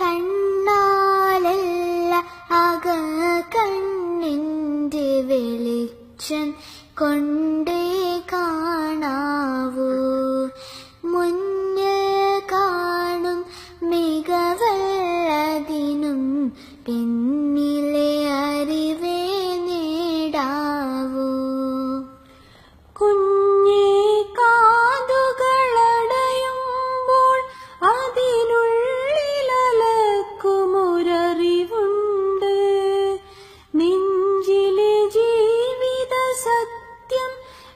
കണ്ണാലല്ല അക കണ്ണിന്റെ വെളിച്ചം കൊണ്ടേ കാണാവൂ.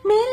Me.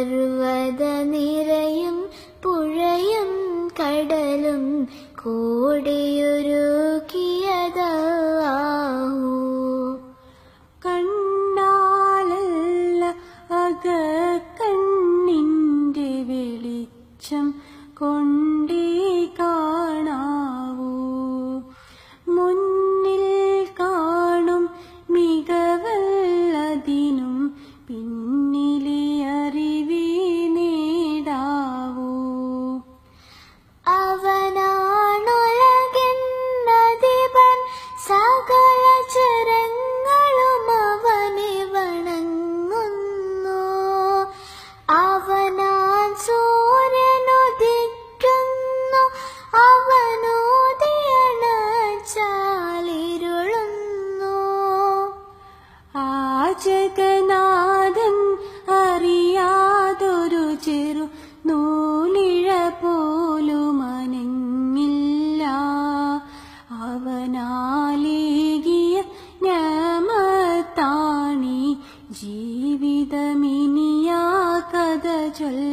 പർവത നിരയും പുഴയും കടലും കൂടിയും मीनया कदा चल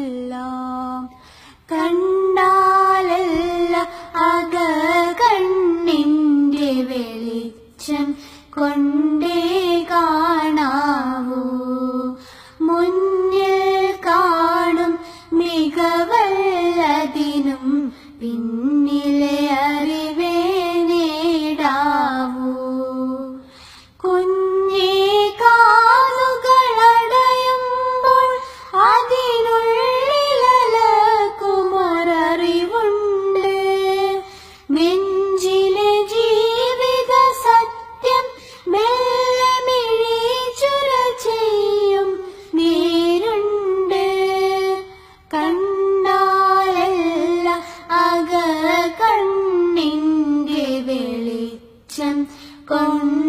கொண்ட